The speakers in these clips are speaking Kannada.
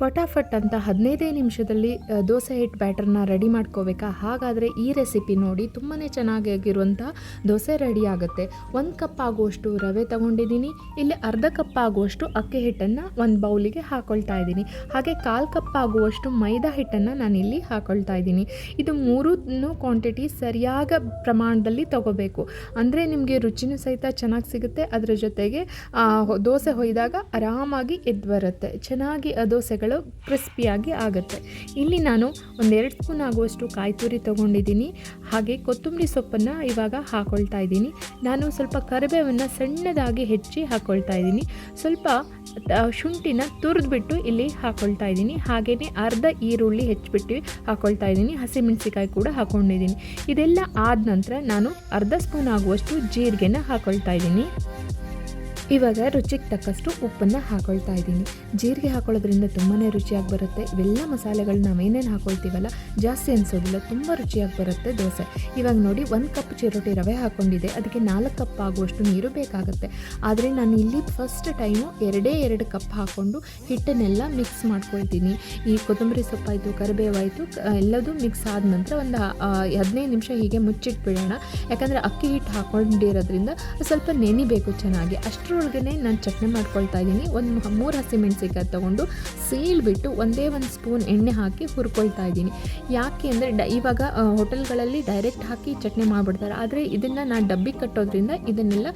ಫಟಾಫಟ್ ಅಂತ ಹದಿನೈದೇ ನಿಮಿಷದಲ್ಲಿ ದೋಸೆ ಹಿಟ್ಟು ಬ್ಯಾಟರ್ನ ರೆಡಿ ಮಾಡ್ಕೋಬೇಕಾ? ಹಾಗಾದರೆ ಈ ರೆಸಿಪಿ ನೋಡಿ ತುಂಬಾ ಚೆನ್ನಾಗಿರುವಂಥ ದೋಸೆ ರೆಡಿ ಆಗುತ್ತೆ. ಒಂದು ಕಪ್ ಆಗುವಷ್ಟು ರವೆ ತಗೊಂಡಿದ್ದೀನಿ, ಇಲ್ಲಿ ಅರ್ಧ ಕಪ್ ಆಗುವಷ್ಟು ಅಕ್ಕಿ ಹಿಟ್ಟನ್ನು ಒಂದು ಬೌಲಿಗೆ ಹಾಕೊಳ್ತಾ ಇದ್ದೀನಿ. ಹಾಗೆ ಕಾಲು ಕಪ್ ಆಗುವಷ್ಟು ಮೈದಾ ಹಿಟ್ಟನ್ನು ಇಲ್ಲಿ ಹಾಕೊಳ್ತಾ ಇದ್ದೀನಿ. ಇದು ಮೂರೂ ಕ್ವಾಂಟಿಟಿ ಸರಿಯಾದ ಪ್ರಮಾಣದಲ್ಲಿ ತಗೋಬೇಕು. ಅಂದರೆ ನಿಮಗೆ ರುಚಿನೂ ಸಹಿತ ಚೆನ್ನಾಗಿ ಸಿಗುತ್ತೆ. ಅದರ ಜೊತೆಗೆ ದೋಸೆ ಹೊಯ್ದಾಗ ಆರಾಮಾಗಿ ಎದ್ದು ಬರುತ್ತೆ. ಚೆನ್ನಾಗಿ ಆ ಕ್ರಿಸ್ಪಿಯಾಗಿ ಆಗುತ್ತೆ. ಇಲ್ಲಿ ನಾನು ಒಂದೆರಡು ಸ್ಪೂನ್ ಆಗುವಷ್ಟು ಕಾಯಿ ತುರಿ ತೊಗೊಂಡಿದ್ದೀನಿ. ಹಾಗೆ ಕೊತ್ತಂಬರಿ ಸೊಪ್ಪನ್ನು ಇವಾಗ ಹಾಕೊಳ್ತಾ ಇದ್ದೀನಿ. ನಾನು ಸ್ವಲ್ಪ ಕರಿಬೇವನ್ನು ಸಣ್ಣದಾಗಿ ಹೆಚ್ಚಿ ಹಾಕ್ಕೊಳ್ತಾ ಇದ್ದೀನಿ. ಸ್ವಲ್ಪ ಶುಂಠಿನ ತುರಿದ್ಬಿಟ್ಟು ಇಲ್ಲಿ ಹಾಕ್ಕೊಳ್ತಾ ಇದ್ದೀನಿ. ಹಾಗೆಯೇ ಅರ್ಧ ಈರುಳ್ಳಿ ಹೆಚ್ಚಿಬಿಟ್ಟು ಹಾಕ್ಕೊಳ್ತಾ ಇದ್ದೀನಿ. ಹಸಿಮೆಣಸಿಕಾಯಿ ಕೂಡ ಹಾಕೊಂಡಿದ್ದೀನಿ. ಇದೆಲ್ಲ ಆದ ನಂತರ ನಾನು ಅರ್ಧ ಸ್ಪೂನ್ ಆಗುವಷ್ಟು ಜೀರಿಗೆನ ಹಾಕ್ಕೊಳ್ತಾ ಇದ್ದೀನಿ. ಇವಾಗ ರುಚಿಗೆ ತಕ್ಕಷ್ಟು ಉಪ್ಪನ್ನು ಹಾಕೊಳ್ತಾ ಇದ್ದೀನಿ. ಜೀರಿಗೆ ಹಾಕೊಳ್ಳೋದ್ರಿಂದ ತುಂಬಾ ರುಚಿಯಾಗಿ ಬರುತ್ತೆ. ಇವೆಲ್ಲ ಮಸಾಲೆಗಳು ನಾವೇನೇನು ಹಾಕೊಳ್ತೀವಲ್ಲ, ಜಾಸ್ತಿ ಅನಿಸೋದಿಲ್ಲ, ತುಂಬ ರುಚಿಯಾಗಿ ಬರುತ್ತೆ ದೋಸೆ. ಇವಾಗ ನೋಡಿ, ಒಂದು ಕಪ್ ಚಿರೋಟಿ ರವೆ ಹಾಕ್ಕೊಂಡಿದೆ ಅದಕ್ಕೆ ನಾಲ್ಕು ಕಪ್ ಆಗುವಷ್ಟು ನೀರು ಬೇಕಾಗುತ್ತೆ. ಆದರೆ ನಾನು ಇಲ್ಲಿ ಫಸ್ಟ್ ಟೈಮು ಎರಡೇ ಎರಡು ಕಪ್ ಹಾಕ್ಕೊಂಡು ಹಿಟ್ಟನ್ನೆಲ್ಲ ಮಿಕ್ಸ್ ಮಾಡ್ಕೊಳ್ತೀನಿ. ಈ ಕೊತ್ತಂಬರಿ ಸೊಪ್ಪಾಯಿತು, ಕರಿಬೇವಾಯಿತು ಎಲ್ಲದೂ ಮಿಕ್ಸ್ ಆದ ನಂತರ ಒಂದು ಹದಿನೈದು ನಿಮಿಷ ಹೀಗೆ ಮುಚ್ಚಿಟ್ಬಿಡೋಣ. ಯಾಕಂದರೆ ಅಕ್ಕಿ ಹಿಟ್ಟು ಹಾಕೊಂಡಿರೋದ್ರಿಂದ ಸ್ವಲ್ಪ ನೆನಿಬೇಕು ಚೆನ್ನಾಗಿ. ಅಷ್ಟರೊಳಗನೆ ನಾನು ಚಟ್ನಿ ಮಾಡ್ಕೊಳ್ತಾ ಇದ್ದೀನಿ. ಒಂದು ಮೂರು ಹಸಿಮೆಣಸಿಕಾಯಿ ತೊಗೊಂಡು ಸೀಳ್ಬಿಟ್ಟು ಒಂದೇ ಒಂದು ಸ್ಪೂನ್ ಎಣ್ಣೆ ಹಾಕಿ ಹುರ್ಕೊಳ್ತಾ ಇದ್ದೀನಿ. ಯಾಕೆ ಅಂದರೆ ಡ, ಇವಾಗ ಹೋಟೆಲ್ಗಳಲ್ಲಿ ಡೈರೆಕ್ಟ್ ಹಾಕಿ ಚಟ್ನಿ ಮಾಡಿಬಿಡ್ತಾರೆ. ಆದರೆ ಇದನ್ನು ನಾನು ಡಬ್ಬಿ ಕಟ್ಟೋದ್ರಿಂದ ಇದನ್ನೆಲ್ಲ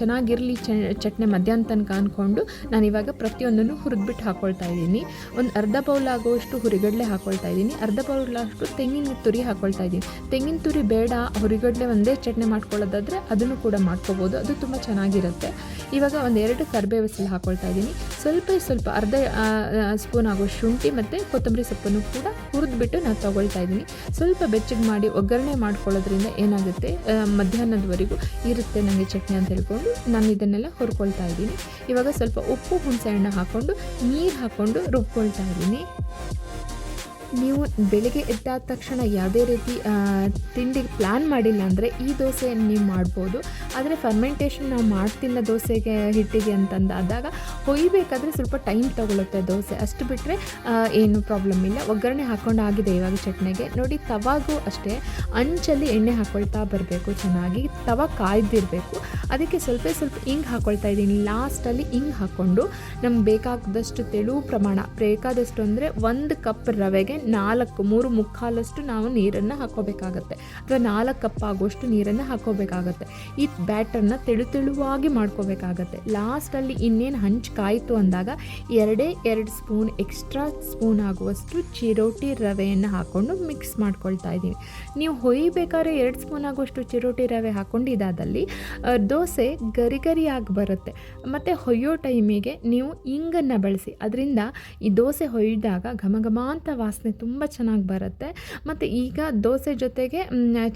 ಚೆನ್ನಾಗಿರಲಿ ಚಟ್ನಿ ಮಧ್ಯಾಹ್ನ ತನಕ ಅಂದ್ಕೊಂಡು ನಾನು ಇವಾಗ ಪ್ರತಿಯೊಂದನ್ನು ಹುರಿದ್ಬಿಟ್ಟು ಹಾಕ್ಕೊಳ್ತಾ ಇದ್ದೀನಿ. ಒಂದು ಅರ್ಧ ಬೌಲ್ ಆಗುವಷ್ಟು ಹುರಿಗಡಲೆ ಹಾಕ್ಕೊಳ್ತಾ ಇದ್ದೀನಿ. ಅರ್ಧ ಬೌಲ್ ಅಷ್ಟು ತೆಂಗಿನ ತುರಿ ಹಾಕ್ಕೊಳ್ತಾ ಇದ್ದೀನಿ. ತೆಂಗಿನ ತುರಿ ಬೇಡ, ಹುರಿಗಡಲೆ ಒಂದೇ ಚಟ್ನಿ ಮಾಡ್ಕೊಳ್ಳೋದಾದರೆ ಅದನ್ನು ಕೂಡ ಮಾಡ್ಕೋಬೋದು. ಅದು ತುಂಬ ಚೆನ್ನಾಗಿರುತ್ತೆ. ಇವಾಗ ಒಂದು ಒಂದೆರಡು ಕರಿಬೇವು ಸಲ ಹಾಕೊಳ್ತಾ ಇದ್ದೀನಿ. ಸ್ವಲ್ಪ ಸ್ವಲ್ಪ ಅರ್ಧ ಸ್ಪೂನ್ ಆಗೋ ಶುಂಠಿ ಮತ್ತು ಕೊತ್ತಂಬರಿ ಸೊಪ್ಪನ್ನು ಕೂಡ ಹುರಿದ್ಬಿಟ್ಟು ನಾನು ತೊಗೊಳ್ತಾ ಇದ್ದೀನಿ. ಸ್ವಲ್ಪ ಬೆಚ್ಚಗೆ ಮಾಡಿ ಒಗ್ಗರಣೆ ಮಾಡ್ಕೊಳ್ಳೋದ್ರಿಂದ ಏನಾಗುತ್ತೆ? ಮಧ್ಯಾಹ್ನದವರೆಗೂ ಇರುತ್ತೆ ನನಗೆ ಚಟ್ನಿ ಅಂತ ಹೇಳ್ಕೊಂಡು ನಾನು ಇದನ್ನೆಲ್ಲ ಹುರ್ಕೊಳ್ತಾ ಇದ್ದೀನಿ. ಇವಾಗ ಸ್ವಲ್ಪ ಉಪ್ಪು ಹುಣಸೆ ಹಣ್ಣು ಹಾಕ್ಕೊಂಡು ನೀರು ಹಾಕ್ಕೊಂಡು ರುಬ್ಕೊಳ್ತಾ ಇದ್ದೀನಿ. ನೀವು ಬೆಳಿಗ್ಗೆ ಎದ್ದಾದ ತಕ್ಷಣ ಯಾವುದೇ ರೀತಿ ತಿಂಡಿಗೆ ಪ್ಲ್ಯಾನ್ ಮಾಡಿಲ್ಲ ಅಂದರೆ ಈ ದೋಸೆಯನ್ನು ನೀವು ಮಾಡ್ಬೋದು. ಆದರೆ ಫರ್ಮೆಂಟೇಷನ್ ನಾವು ಮಾಡ್ತಿಲ್ಲ ದೋಸೆಗೆ ಹಿಟ್ಟಿಗೆ ಅಂತಂದಾದಾಗ ಹೊಯ್ಬೇಕಾದ್ರೆ ಸ್ವಲ್ಪ ಟೈಮ್ ತೊಗೊಳುತ್ತೆ ದೋಸೆ. ಅಷ್ಟು ಬಿಟ್ಟರೆ ಏನು ಪ್ರಾಬ್ಲಮ್ ಇಲ್ಲ. ಒಗ್ಗರಣೆ ಹಾಕ್ಕೊಂಡು ಆಗಿದೆ ಇವಾಗ ಚಟ್ನಿಗೆ. ನೋಡಿ ತವಾಗೂ ಅಷ್ಟೇ. ಅಂಚಲ್ಲಿ ಎಣ್ಣೆ ಹಾಕ್ಕೊಳ್ತಾ ಬರಬೇಕು, ಚೆನ್ನಾಗಿ ತವ ಕಾಯ್ದಿರಬೇಕು. ಅದಕ್ಕೆ ಸ್ವಲ್ಪ ಸ್ವಲ್ಪ ಹಿಂಗೆ ಹಾಕ್ಕೊಳ್ತಾ ಇದ್ದೀನಿ. ಲಾಸ್ಟಲ್ಲಿ ಹಿಂಗೆ ಹಾಕ್ಕೊಂಡು ನಮ್ಗೆ ಬೇಕಾದಷ್ಟು ತೆಳು ಪ್ರಮಾಣ. ಬೇಕಾದಷ್ಟು ಅಂದರೆ ಒಂದು ಕಪ್ ರವೆಗೆ ನಾಲ್ಕು, ಮೂರು ಮುಕ್ಕಾಲಷ್ಟು ನಾವು ನೀರನ್ನು ಹಾಕೋಬೇಕಾಗತ್ತೆ ಅಥವಾ ನಾಲ್ಕು ಕಪ್ ಆಗುವಷ್ಟು ನೀರನ್ನು ಹಾಕೋಬೇಕಾಗತ್ತೆ ಈ ಬ್ಯಾಟರ್ನ ತೆಳು ತೆಳುವಾಗಿ ಮಾಡ್ಕೋಬೇಕಾಗತ್ತೆ. ಲಾಸ್ಟಲ್ಲಿ ಇನ್ನೇನು ಹಂಚು ಕಾಯಿತು ಅಂದಾಗ ಎರಡೇ ಎರಡು ಸ್ಪೂನ್, ಎಕ್ಸ್ಟ್ರಾ ಸ್ಪೂನ್ ಆಗುವಷ್ಟು ಚಿರೋಟಿ ರವೆಯನ್ನು ಹಾಕ್ಕೊಂಡು ಮಿಕ್ಸ್ ಮಾಡ್ಕೊಳ್ತಾ ಇದ್ದೀನಿ ನೀವು ಹೊಯ್ಬೇಕಾದ್ರೆ ಎರಡು ಸ್ಪೂನ್ ಆಗುವಷ್ಟು ಚಿರೋಟಿ ರವೆ ಹಾಕ್ಕೊಂಡಿದ್ದಾದಲ್ಲಿ ದೋಸೆ ಗರಿ ಗರಿಯಾಗಿ ಬರುತ್ತೆ. ಮತ್ತು ಹೊಯ್ಯೋ ಟೈಮಿಗೆ ನೀವು ಇಂಗನ್ನು ಬಳಸಿ. ಅದರಿಂದ ಈ ದೋಸೆ ಹೊಯ್ದಾಗ ಘಮ ಅಂತ ವಾಸನೆ ತುಂಬ ಚೆನ್ನಾಗಿ ಬರುತ್ತೆ. ಮತ್ತು ಈಗ ದೋಸೆ ಜೊತೆಗೆ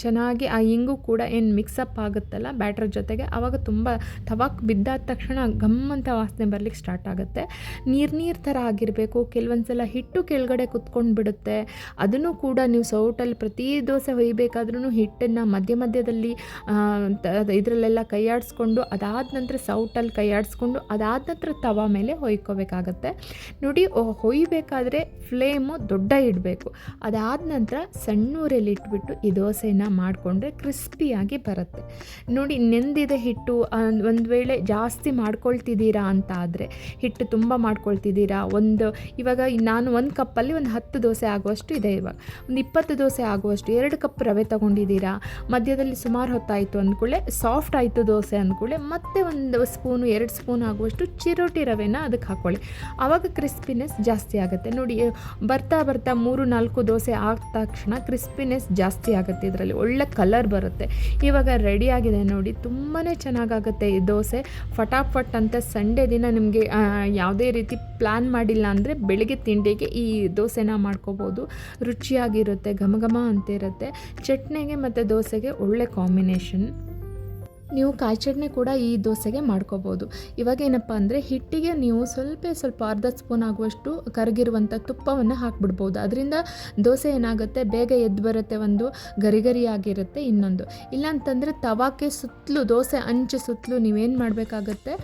ಚೆನ್ನಾಗಿ ಆ ಇಂಗು ಕೂಡ ಏನು ಮಿಕ್ಸಪ್ ಆಗುತ್ತಲ್ಲ ಬ್ಯಾಟ್ರ್ ಜೊತೆಗೆ ಆವಾಗ ತುಂಬ ತವಾಕ್ ಬಿದ್ದಾದ ತಕ್ಷಣ ಘಮ್ ಅಂತ ವಾಸನೆ ಬರ್ಲಿಕ್ಕೆ ಸ್ಟಾರ್ಟ್ ಆಗುತ್ತೆ. ನೀರು ನೀರು ಥರ ಆಗಿರಬೇಕು ಕೆಲವೊಂದು ಸಲ ಹಿಟ್ಟು ಕೆಳಗಡೆ ಕುತ್ಕೊಂಡು ಬಿಡುತ್ತೆ. ಅದನ್ನು ಕೂಡ ನೀವು ಸೌಟಲ್ಲಿ ಪ್ರತಿ ದೋಸೆ ಹೊಯ್ಬೇಕಾದ್ರೂ ಹಿಟ್ಟನ್ನು ಮಧ್ಯ ಮಧ್ಯದಲ್ಲಿ ಇದರಲ್ಲೆಲ್ಲ ಕೈಯಾಡಿಸ್ಕೊಂಡು ಅದಾದ ನಂತರ ಸೌಟಲ್ಲಿ ಕೈಯಾಡಿಸ್ಕೊಂಡು ಅದಾದ ನಂತರ ತವಾ ಮೇಲೆ ಹೊಯ್ಕೋಬೇಕಾಗತ್ತೆ. ನೋಡಿ ಹೊಯ್ಬೇಕಾದ್ರೆ ಫ್ಲೇಮು ದೊಡ್ಡ ಇಡಬೇಕು. ಅದಾದ ನಂತರ ಸಣ್ಣ ಊರಲ್ಲಿ ಇಟ್ಬಿಟ್ಟು ಈ ದೋಸೆನ ಮಾಡಿಕೊಂಡ್ರೆ ಕ್ರಿಸ್ಪಿಯಾಗಿ ಬರುತ್ತೆ. ನೋಡಿ, ನೆಂದಿದ ಹಿಟ್ಟು ಒಂದು ವೇಳೆ ಜಾಸ್ತಿ ಮಾಡ್ಕೊಳ್ತಿದ್ದೀರಾ ಅಂತ ಆದರೆ ಹಿಟ್ಟು ತುಂಬ ಮಾಡ್ಕೊಳ್ತಿದ್ದೀರಾ, ಒಂದು, ಇವಾಗ ನಾನು ಒಂದು ಕಪ್ಪಲ್ಲಿ ಒಂದು ಹತ್ತು ದೋಸೆ ಆಗುವಷ್ಟು ಇದೆ ಇವಾಗ. ಒಂದು ಇಪ್ಪತ್ತು ದೋಸೆ ಆಗುವಷ್ಟು, ಎರಡು ಕಪ್ ರವೆ ತೊಗೊಂಡಿದ್ದೀರಾ, ಮಧ್ಯದಲ್ಲಿ ಸುಮಾರು ಹೊತ್ತಾಯಿತು ಅಂದ್ಕೊಳ್ಳೆ ಸಾಫ್ಟ್ ಆಯಿತು ದೋಸೆ ಅಂದ್ಕೊಳ್ಳೆ ಮತ್ತೆ ಒಂದು ಸ್ಪೂನು, ಎರಡು ಸ್ಪೂನ್ ಆಗುವಷ್ಟು ಚಿರೋಟಿ ರವೆನ ಅದಕ್ಕೆ ಹಾಕ್ಕೊಳ್ಳಿ. ಆವಾಗ ಕ್ರಿಸ್ಪಿನೆಸ್ ಜಾಸ್ತಿ ಆಗುತ್ತೆ. ನೋಡಿ, ಬರ್ತಾ ಬರ್ತಾ ಮೂರು ನಾಲ್ಕು ದೋಸೆ ಆದ ತಕ್ಷಣ ಕ್ರಿಸ್ಪಿನೆಸ್ ಜಾಸ್ತಿ ಆಗುತ್ತೆ ಇದರಲ್ಲಿ. ಒಳ್ಳೆ ಕಲರ್ ಬರುತ್ತೆ. ಇವಾಗ ರೆಡಿ ಆಗಿದೆ ನೋಡಿ ತುಂಬಾ ಚೆನ್ನಾಗಾಗುತ್ತೆ ಈ ದೋಸೆ. ಫಟಾಫಟ್ ಅಂತ ಸಂಡೇ ದಿನ ನಿಮಗೆ ಯಾವುದೇ ರೀತಿ ಪ್ಲ್ಯಾನ್ ಮಾಡಿಲ್ಲ ಅಂದರೆ ಬೆಳಿಗ್ಗೆ ತಿಂಡಿಗೆ ಈ ದೋಸೆನ ಮಾಡ್ಕೋಬೋದು. ರುಚಿಯಾಗಿರುತ್ತೆ, ಘಮ ಘಮ ಅಂತ ಇರುತ್ತೆ. ಚಟ್ನಿಗೆ ಮತ್ತು ದೋಸೆಗೆ ಒಳ್ಳೆ ಕಾಂಬಿನೇಷನ್ ನೀವು ಕಾಯಿ ಚಟ್ನಿ ಕೂಡ ಈ ದೋಸೆಗೆ ಮಾಡ್ಕೋಬೋದು. ಇವಾಗ ಏನಪ್ಪ ಅಂದರೆ ಹಿಟ್ಟಿಗೆ ನೀವು ಸ್ವಲ್ಪ ಸ್ವಲ್ಪ ಅರ್ಧ ಸ್ಪೂನ್ ಆಗುವಷ್ಟು ಕರಗಿರುವಂಥ ತುಪ್ಪವನ್ನು ಹಾಕ್ಬಿಡ್ಬೋದು. ಅದರಿಂದ ದೋಸೆ ಏನಾಗುತ್ತೆ? ಬೇಗ ಎದ್ದು ಬರುತ್ತೆ ಒಂದು ಗರಿ ಗರಿಯಾಗಿರುತ್ತೆ ಇನ್ನೊಂದು. ಇಲ್ಲಾಂತಂದರೆ ತವಾಕ್ಕೆ ಸುತ್ತಲೂ, ದೋಸೆ ಅಂಚು ಸುತ್ತಲೂ ನೀವೇನು ಮಾಡಬೇಕಾಗತ್ತೆ?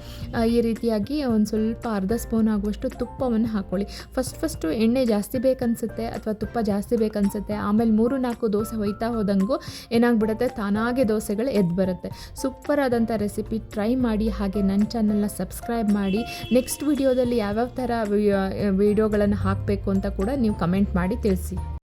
ಈ ರೀತಿಯಾಗಿ ಒಂದು ಸ್ವಲ್ಪ ಅರ್ಧ ಸ್ಪೂನ್ ಆಗುವಷ್ಟು ತುಪ್ಪವನ್ನು ಹಾಕ್ಕೊಳ್ಳಿ ಫಸ್ಟ್ ಫಸ್ಟು ಎಣ್ಣೆ ಜಾಸ್ತಿ ಬೇಕನ್ಸುತ್ತೆ ಅಥವಾ ತುಪ್ಪ ಜಾಸ್ತಿ ಬೇಕನ್ಸುತ್ತೆ? ಆಮೇಲೆ ಮೂರು ನಾಲ್ಕು ದೋಸೆ ಹೊಯ್ತಾ ಹೋದಂಗೂ ಏನಾಗ್ಬಿಡುತ್ತೆ? ತಾನಾಗೆ ದೋಸೆಗಳು ಎದ್ದು ಬರುತ್ತೆ. ಸೂಪರ್ ಆದಂಥ ರೆಸಿಪಿ ಟ್ರೈ ಮಾಡಿ, ಹಾಗೆ ನನ್ನ ಚಾನಲ್ನ ಸಬ್ಸ್ಕ್ರೈಬ್ ಮಾಡಿ ನೆಕ್ಸ್ಟ್ ವಿಡಿಯೋದಲ್ಲಿ ಯಾವ್ಯಾವ ಥರ ವಿಡಿಯೋಗಳನ್ನು ಹಾಕಬೇಕು ಅಂತ ಕೂಡ ನೀವು ಕಮೆಂಟ್ ಮಾಡಿ ತಿಳಿಸಿ.